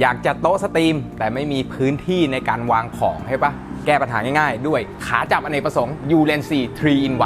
อยากจะโต๊ะสตรีม แต่ไม่มีพื้นที่ในการวางของใช่ปะแก้ปัญหาง่ายๆ ด้วยขาจับอเนกประสงค์ u l e n c 3 in 1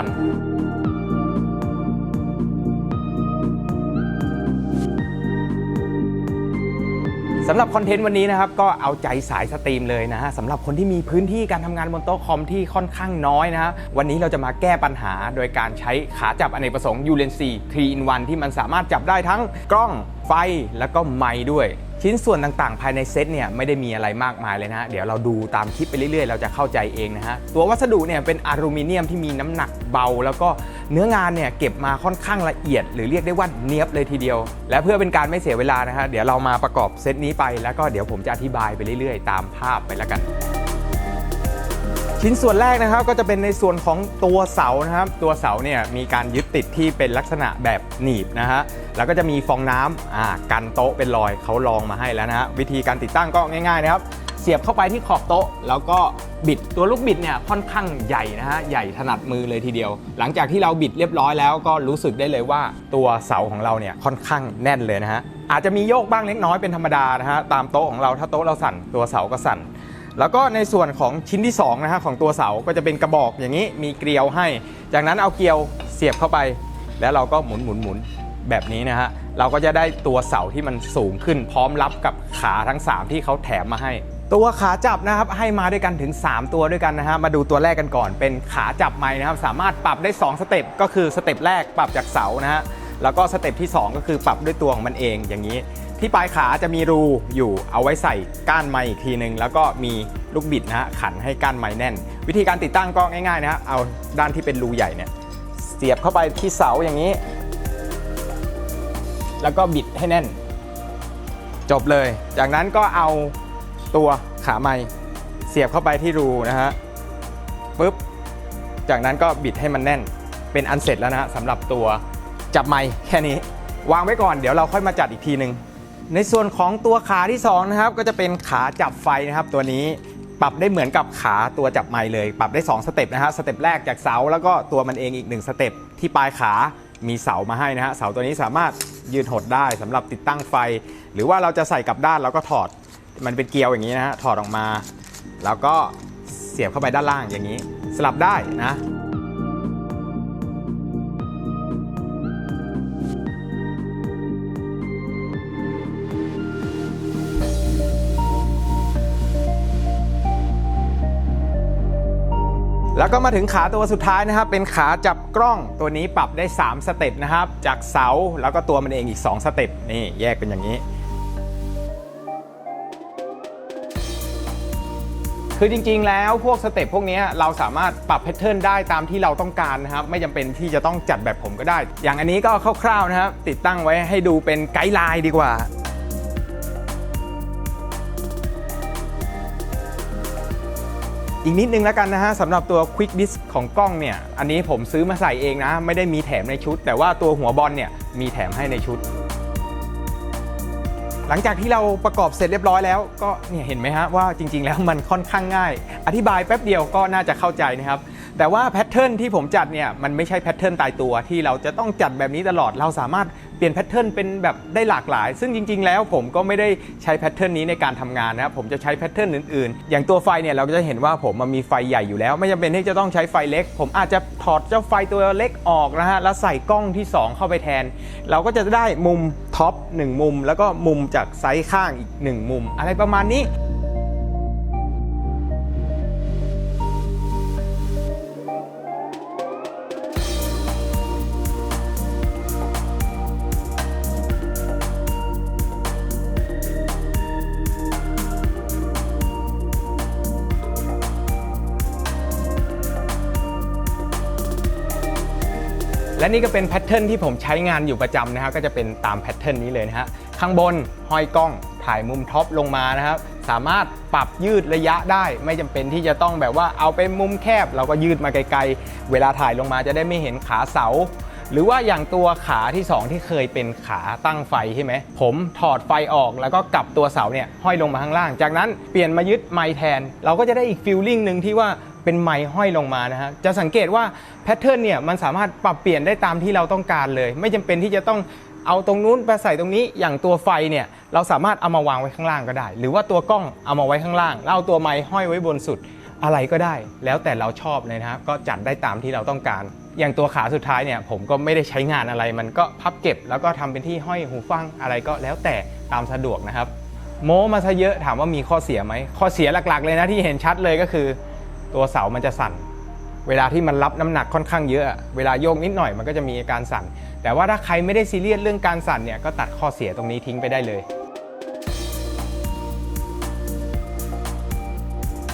สำหรับคอนเทนต์วันนี้นะครับก็เอาใจสายสตรีมเลยนะฮะสำหรับคนที่มีพื้นที่การทำงานบนโต๊ะคอมที่ค่อนข้างน้อยนะฮะวันนี้เราจะมาแก้ปัญหาโดยการใช้ขาจับอเนกประสงค์ u l e n c 3 in 1ที่มันสามารถจับได้ทั้งกล้องไฟแล้วก็ไมค์ด้วย ชิ้นส่วนต่างๆ ภายในเซตเนี่ยไม่ได้มีอะไรมากมายเลยนะฮะเดี๋ยวเราดูตามคลิปไปเรื่อยๆ เราจะเข้าใจเองนะฮะตัววัสดุเนี่ยเป็นอลูมิเนียมที่มีน้ำหนักเบา แล้วก็เนื้องานเนี่ยเก็บมาค่อนข้างละเอียด หรือเรียกได้ว่าเนียบเลยทีเดียว และเพื่อเป็นการไม่เสียเวลานะฮะเดี๋ยวเรามาประกอบเซตนี้ไปแล้วก็เดี๋ยวผมจะอธิบายไปเรื่อยๆ ตามภาพไปแล้วกัน ชิ้นส่วนแรกนะครับก็จะเป็นในส่วนของตัวเสานะครับ ตัวเสาเนี่ยมีการยึดติดที่เป็นลักษณะแบบหนีบนะฮะแล้วก็จะมีฟองน้ำอ่ากันโต๊ะเป็นรอยเขาลองมาให้แล้วนะฮะวิธีการติดตั้งก็ง่ายๆนะครับ เสียบเข้าไปที่ขอบโต๊ะ แล้วก็บิดตัวลูกบิดเนี่ยค่อนข้างใหญ่นะฮะใหญ่ถนัดมือเลยทีเดียว หลังจากที่เราบิดเรียบร้อยแล้วก็รู้สึกได้เลยว่าตัวเสาของเราเนี่ยค่อนข้างแน่นเลยนะฮะอาจจะมีโยกบ้างเล็กน้อยเป็นธรรมดานะฮะตามโต๊ะของเราถ้าโต๊ะเราสั่นตัวเสาก็สั่น แล้วก็ในส่วนของชิ้นที่2นะฮะของตัวเสาก็จะเป็นกระบอกอย่างนี้มีเกลียวให้ จากนั้นเอาเกลียวเสียบเข้าไป แล้วเราก็หมุนหมุนหมุนแบบนี้นะฮะเราก็จะได้ตัวเสาที่มันสูงขึ้น พร้อมรับกับขาทั้ง 3 ที่เขาแถมมาให้ ตัวขาจับนะครับให้มาด้วยกันถึง 3 ตัวด้วยกันนะฮะมาดูตัวแรกกันก่อน เป็นขาจับไม้นะครับสามารถปรับได้ 2 สเต็ปก็คือสเต็ปแรกปรับจากเสานะฮะแล้วก็สเต็ปที่ 2 ก็คือปรับด้วยตัวของมันเองอย่างนี้ ที่ปลายขาจะมีรูอยู่เอาไว้ใส่ก้านไม้อีกทีหนึ่งแล้วก็มีลูกบิดนะฮะขันให้ก้านไม้แน่น วิธีการติดตั้งก็ง่ายๆนะฮะเอาด้านที่เป็นรูใหญ่เนี่ยเสียบเข้าไปที่เสาอย่างนี้ แล้วก็บิดให้แน่น จบเลย จากนั้นก็เอาตัวขาไม้เสียบเข้าไปที่รูนะฮะปุ๊บจากนั้นก็บิดให้มันแน่นเป็นอันเสร็จแล้วนะฮะสำหรับตัวจับไม้แค่นี้ วางไว้ก่อนเดี๋ยวเราค่อยมาจัดอีกทีหนึ่ง ในส่วนของตัวขาที่สองนะครับก็จะเป็นขาจับไฟนะครับตัวนี้ปรับได้เหมือนกับขาตัวจับไม้เลย ปรับได้ 2 สเต็ปนะฮะสเต็ปแรกจากเสาแล้วก็ตัวมันเองอีก 1 สเต็ปที่ปลายขามีเสามาให้นะฮะเสาตัวนี้สามารถยืดหดได้สำหรับติดตั้งไฟ หรือว่าเราจะใส่กลับด้านเราก็ถอดมันเป็นเกลียวอย่างนี้นะฮะถอดออกมา แล้วก็เสียบเข้าไปด้านล่างอย่างนี้ สลับได้นะ แล้วก็มาถึงขาตัวสุดท้ายนะครับ เป็นขาจับกล้องตัวนี้ปรับได้ 3 สเต็ปนะครับ จากเสาแล้วก็ตัวมันเองอีก 2 สเต็ปนี่แยกเป็นอย่างนี้ คือจริงๆแล้วพวกสเต็ปพวกนี้เราสามารถปรับแพทเทิร์นได้ตามที่เราต้องการนะครับ ไม่จำเป็นที่จะต้องจัดแบบผมก็ได้ อย่างอันนี้ก็คร่าวๆนะครับ ติดตั้งไว้ให้ดูเป็นไกด์ไลน์ดีกว่า อีกนิดนึงแล้วกันนะฮะสำหรับตัว Quick Disc ของกล้องเนี่ย อันนี้ผมซื้อมาใส่เองนะ ไม่ได้มีแถมในชุด แต่ว่าตัวหัวบอลเนี่ยมีแถมให้ในชุด หลังจากที่เราประกอบเสร็จเรียบร้อยแล้ว ก็เนี่ยเห็นไหมฮะว่าจริง ๆ แล้วมันค่อนข้างง่าย อธิบายแป๊บเดียวก็น่าจะเข้าใจนะครับ แต่ว่าแพทเทิร์นที่ผมจัดเนี่ยมันไม่ใช่แพทเทิร์นตายตัวที่เราจะต้องจัดแบบนี้ตลอด เราสามารถเปลี่ยนแพทเทิร์นเป็นแบบได้หลากหลาย ซึ่งจริง ๆ แล้วผมก็ไม่ได้ใช้แพทเทิร์นนี้ในการทำงานนะครับผมจะใช้แพทเทิร์นอื่นๆ อย่างตัวไฟเนี่ยเราก็จะเห็นว่าผมมันมีไฟใหญ่อยู่แล้ว ไม่จำเป็นที่จะต้องใช้ไฟเล็ก ผมอาจจะถอดเจ้าไฟตัวเล็กออกนะฮะแล้วใส่กล้องที่ 2 เข้าไปแทน เราก็จะได้มุมท็อป1มุม แล้วก็มุมจากไซส์ข้างอีก 1 มุม อะไรประมาณนี้ และนี่ก็เป็นแพทเทิร์นที่ผมใช้งานอยู่ประจำนะฮะก็จะเป็นตามแพทเทิร์นนี้เลยนะฮะข้างบนห้อยกล้องถ่ายมุมท็อปลงมานะครับสามารถปรับยืดระยะได้ ไม่จำเป็นที่จะต้องแบบว่าเอาไปมุมแคบ เราก็ยืดมาไกลๆ เวลาถ่ายลงมาจะได้ไม่เห็นขาเสา หรือว่าอย่างตัวขาที่ 2 ที่เคยเป็นขาตั้งไฟใช่ไหมผมถอดไฟออกแล้วก็กลับตัวเสาเนี่ยห้อยลงมาข้างล่าง จากนั้นเปลี่ยนมายึดไม้แทน เราก็จะได้อีกฟิลลิ่งหนึ่งที่ว่า เป็นไม้ห้อยลงมานะฮะจะสังเกตว่าแพทเทิร์นเนี่ยมันสามารถปรับเปลี่ยนได้ตามที่เราต้องการเลย ไม่จำเป็นที่จะต้องเอาตรงนู้นไปใส่ตรงนี้อย่างตัวไฟเนี่ยเราสามารถเอามาวางไว้ข้างล่างก็ได้ หรือว่าตัวกล้องเอามาไว้ข้างล่างแล้วเอาตัวไม้ห้อยไว้บนสุดอะไรก็ได้ แล้วแต่เราชอบเลยนะครับก็จัดได้ตามที่เราต้องการ อย่างตัวขาสุดท้ายเนี่ยผมก็ไม่ได้ใช้งานอะไรมันก็พับเก็บ แล้วก็ทำเป็นที่ห้อยหูฟังอะไรก็แล้วแต่ตามสะดวกนะครับโม้มาซะเยอะถามว่ามีข้อเสียไหมข้อเสียหลักๆ เลยนะที่เห็นชัดเลยก็คือ ตัวเสามันจะสั่น เวลาที่มันรับน้ำหนักค่อนข้างเยอะ เวลาโยกนิดหน่อยมันก็จะมีอาการสั่น แต่ว่าถ้าใครไม่ได้ซีเรียสเรื่องการสั่นเนี่ยก็ตัดข้อเสียตรงนี้ทิ้งไปได้เลย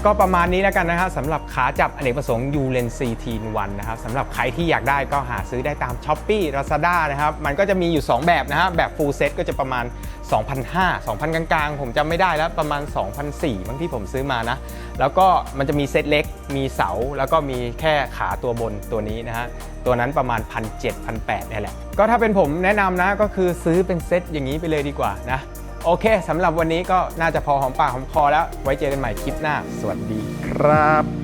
ก็ประมาณนี้แล้วกันนะครับสำหรับขาจับอเนกประสงค์ u l e n c t 1นวันนะครับสำหรับใครที่อยากได้ก็หาซื้อได้ตาม s h อ p e e Lazada นะครับมันก็จะมีอยู่ 2 แบบนะฮะแบบ full set ก็จะประมาณ 2,500 2,000 กลางๆ ผมจำไม่ได้แล้วประมาณ 2,400บางที่ผมซื้อมานะ แล้วก็มันจะมีเซ็ตเล็ก มีเสา แล้วก็มีแค่ขาตัวบนตัวนี้นะฮะตัวนั้นประมาณ 1,700 1,800นี่แหละก็ถ้าเป็นผมแนะนำนะก็คือซื้อเป็นเซ็ตอย่างนี้ไปเลยดีกว่านะ โอเคสำหรับวันนี้ก็น่าจะพอหอมปากหอมคอแล้ว ไว้เจอกันใหม่คลิปหน้า สวัสดีครับ